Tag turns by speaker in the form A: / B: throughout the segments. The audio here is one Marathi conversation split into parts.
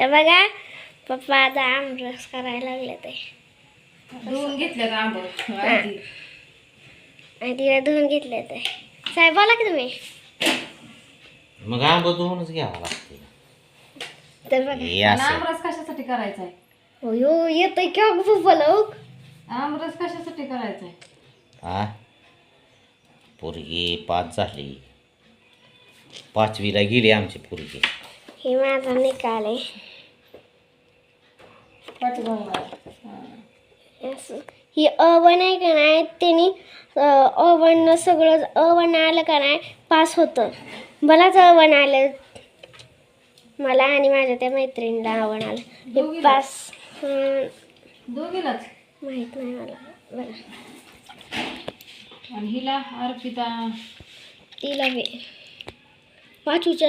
A: तर बघा पप्पा आता आमरस करायला लागले ते.
B: धुवून घेतल्यात आंब आधी.
A: आणि तिला धुवून घेतले ते. साहेब बोला की तुम्ही.
C: मग आंब धुवूनच घ्यावं लागते.
A: तर बघा.
C: हे
B: आणि
C: असं.
B: आमरस कशासाठी करायचा आहे
A: हो यो येतोय किंवा पप्पा लोक
B: आमरस कशासाठी करायचा आहे
C: हा? पोरगी पाच झाली. पाचवीला गेली आमची पोरगी.
A: हे माझा निकाल आहे. ही अवन आहे का नाही त्यांनी अवन सगळं अवन आलं का नाही पास होतं. मलाच अवन आलं. मला आणि माझ्या त्या मैत्रिणीला अवन आलं. हे? पास. माहीत नाही मला. बरं.
B: आणि हिला अर्पिता?
A: तिला पाचवीच्या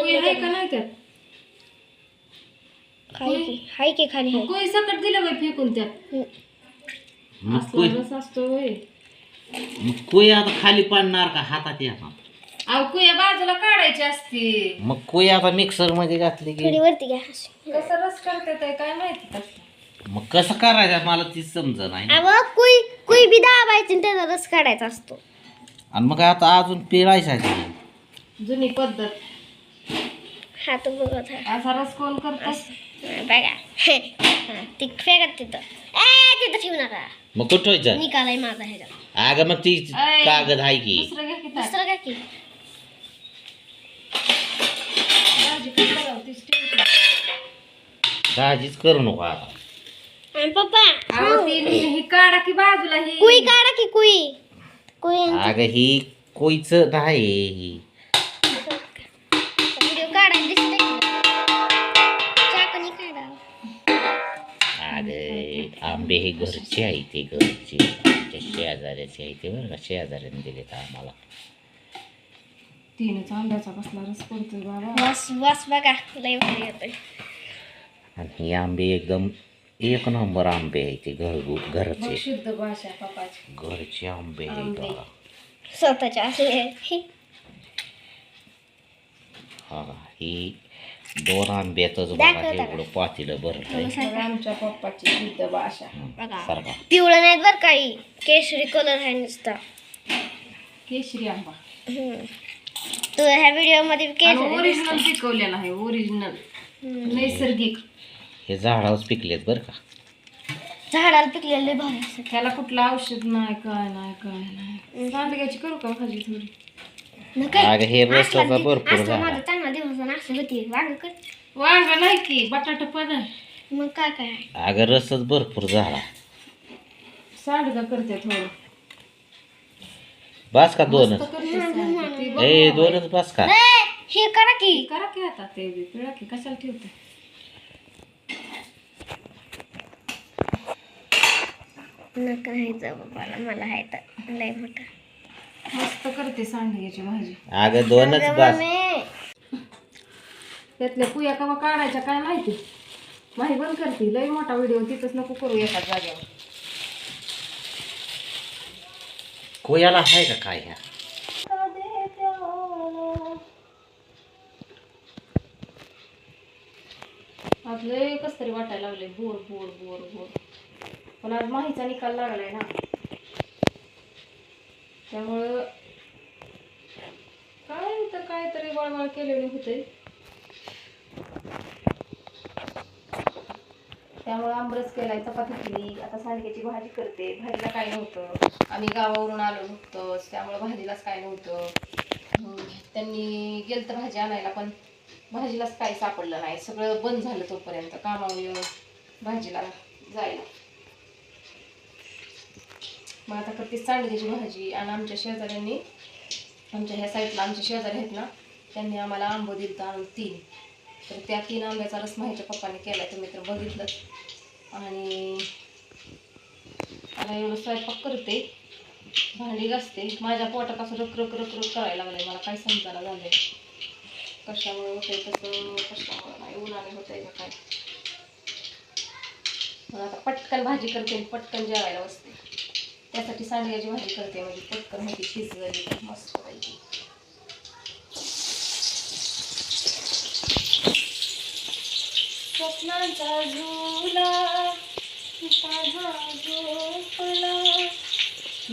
B: आहे का
A: हाय की खाली हाय?
B: कोळी सकट दिलं बाई फेकून त्यात
A: हं.
C: मग
B: असला
C: कुय
B: रस असतो होय
C: मग कुय आता खाली पडणार का हातात येणार
B: अहो कुया बाजूला काढायची असते.
C: मग कुय आता मिक्सरमध्ये घातली की
A: थोडी वरती घ्या. अशी.
B: कसं रस करते ते काय माहिती तसं.
C: मग कसं करायचं मला ती समज नाही
A: अहो कुई कुई बी दाबायची आणि त्याचा रस काढायचा असतो.
C: आणि मग आता अजून पिळायचा ती
B: जुनी पद्धत.
A: हात बघत आहे
B: असा रस कोण करतात
A: हा, बघा. हा, ती फेकत तिथं. ए तिथं ठेवू नका.
C: मग कुठं ठेवायचं?
A: निकालाय माझा ह्याच्यात
C: अगं मग ती. कागद आहे की?
B: दुसरं
A: काय की
B: भाजी कसं लावतीस ठेव.
C: काळजीच करू नको आता.
A: पप्पा
B: ही काढा की बाजूला ही.
A: कुई काढा की कुई. कुई
C: अगं ही कोईच नाही
A: व्हिडिओ
C: आंबे हे घरचे आहे ते घरचे. आमच्या शेजाऱ्याचे आहे ते बरं का? शेजाऱ्याने दिले तर आम्हाला.
B: तीनच आंब्याचा कसला रस बाबा.
A: वास वास बघा लय भारी येतोय.
C: आणि हे आंबे एकदम एक नंबर आंबे आहे ते घर
B: बघ
C: घरचे
B: शुद्ध भाषा
C: घरचे आंबे आहेत
B: आंबे.
C: बघा.
A: स्वतःच्या असे
C: हा ही दोन आंब्यातच बघा. एवढं पातीलं भरलंय
B: आमच्या पप्पाची शुद्ध भाषा
A: बघा.
C: सारखा.
A: पिवळं नाहीत बरं काही. केशरी कलर आहे नुसता.
B: केशरी आंबा.
A: हम्म. तू ह्या व्हिडिओमध्ये केशरी
B: ओरिजिनल पिकवलेला आहे ओरिजिनल
A: हम्म.
B: नैसर्गिक.
C: हे झाडावर पिकलेत बरं का?
A: झाडाला पिकलेले भारी असतात
B: त्याला कुठलं औषध नाही काय नाही काय नाही. सांडग्याची करू का भाजी थोडी?
C: अगं हे रसाचा
A: दि-
C: भरपूर झाला.
A: माझा चांगला दिवस असं होती वांग कर.
B: वांग नाही की बटाटा आहे.
A: मग काय काय?
C: अगं रसच भरपूर झाला.
B: सांडगा करते थोडं.
C: बस का दोनच? ए
B: बाबा.
C: दोनच बस का?
A: हे करा की.
B: करा की आता ते पिळा की कशाला ठेवते?
A: नका नाही जाऊ बाबाला मला आहे तर लय मोठा.
B: मस्त करते सांडग्याची भाजी.
C: अगं दोनच बस.
B: त्यातल्या पुया कवा काढायच्या काय माहिती? माही बंद करते. लई मोठा व्हिडिओ तिथंच नको करू एकाच जागेवर.
C: कोयाला आहे का काय ह्या?
B: आज लय कस तरी वाटायला लागले बोर बोर बोर बोर. पण आज माहीचा निकाल लागलाय ना. त्यामुळं काहीतरी वळवळ केलेली होते. त्यामुळे आंबरस केलाय चपाती केली. आता सांडग्याची भाजी करते. भाजीला काय नव्हतं. आम्ही गावावरून आलो नुकतंच. त्यामुळे भाजीलाच काय नव्हतं. त्यांनी गेलं तर भाजी आणायला पण भाजीलाच काही सापडलं नाही. सगळं बंद झालं तोपर्यंत. कामावर भाजीला जायला. मग आता करते सांडग्याची भाजी आणि आमच्या शेजाऱ्यांनी आमच्या ह्या साईडला आमचे शेजारी आहेत ना त्यांनी आम्हाला आंबो दिलं आणून तीन. तर त्या तीन आंब्याचा रस माझ्या पप्पाने केला तुम्ही तर बघितलं. आणि आता एवढं स्वयंपाक करते भांडी घासते माझ्या पोटापासून रक रक रक रक करायला लागलंय मला काय समजायला झालंय. कशामुळे होतंय तसं कशामुळे नाही उन्हाने होत आहे काय? मग आता पटकन भाजी करते आणि पटकन जेवायला बसते. त्यासाठी सांडग्याची भाजी करते म्हणजे पटकनमध्ये शिजलेली मस्त पाहिजे. स्वप्नांचा झुला माझा झोपला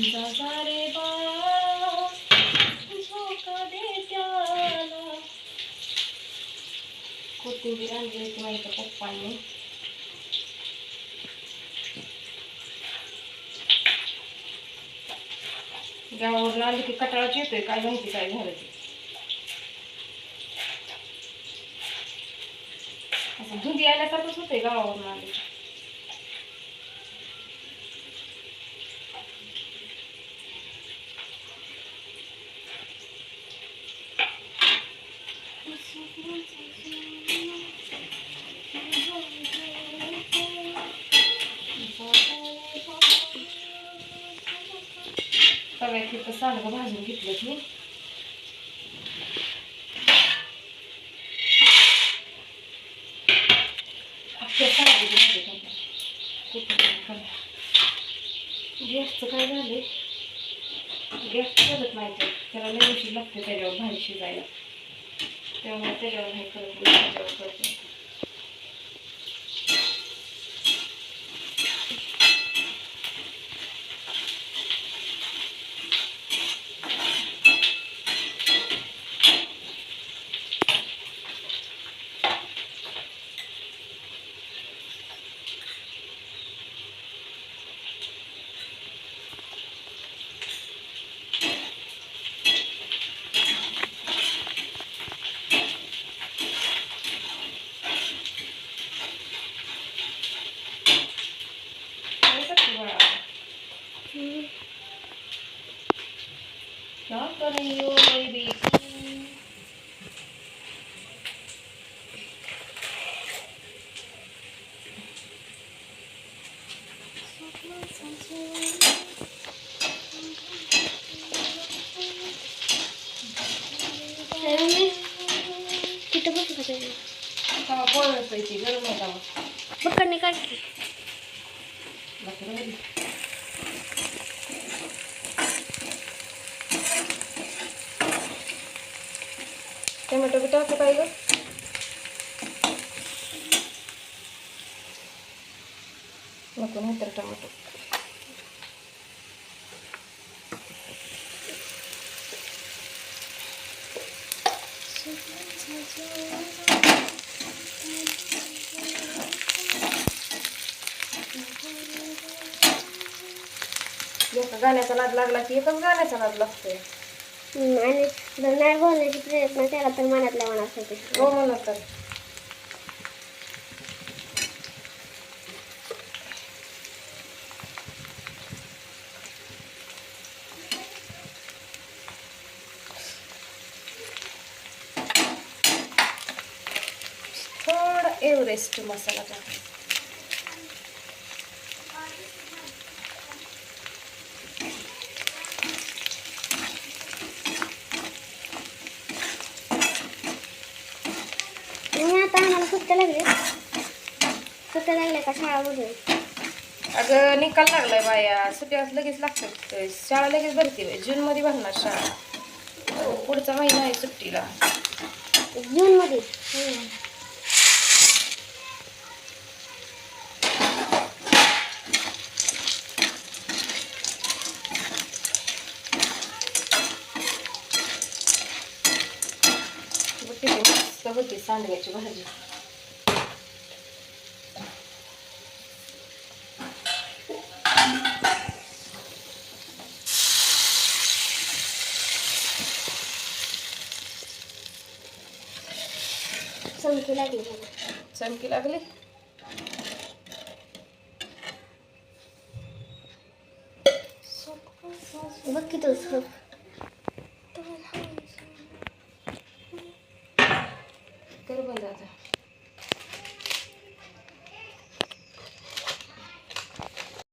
B: जा रे बाळा झोका दे त्याला. कोथिंबीर आणली होती माझ्या पप्पांनी. गावावरून आली की कटाळाच येतोय काय माहिती काय झालं ते असं धुंदी आल्यासारखंच होतंय गावावरून आली Thank you. तिथं सांडगं भाजून घेतलं की. गॅसचं काय झाले गॅस करत नाही त्याला लई उशीर लागते त्याच्यावर भाजी शिजायला. त्यामुळे त्याच्यावर नाही करत त्याच्यावर करते काय करते बाळा क्या कर रही हो मेरी बेटी
A: तिथं बसू का त्याच्यावर?
B: तेव्हा पोळच पाहिजे गरम आहे तेव्हा
A: पकडणे काढ की.
B: बाकी राहू दे. टोमॅटो बी टाकलं पाहिजे नको नाही तर टोमॅटो. एका गाण्याचा नाद लागला की एकच गाण्याचा नाद लागतोय.
A: आणि जर नाही बोलण्याचा प्रयत्न केला तर मनातल्या मनात होते.
B: हो म्हणत तर थोडा एव्हरेस्ट मसाला टाकायचा
A: आणि सुट्ट्या लागले. सुट्ट्या लागल्या का शाळा बघून
B: अगं निकाल लागलाय बाया. सुट्ट्या लगेच लागतात शाळा लगेच भरती बाई. जूनमध्ये भरणार शाळा. पुढचा महिना आहे सुट्टीला.
A: जूनमध्ये
B: बघ किती मस्त होती सांडग्याची भाजी.
A: चमकी लागली.
B: चमकी लागली
A: बघ की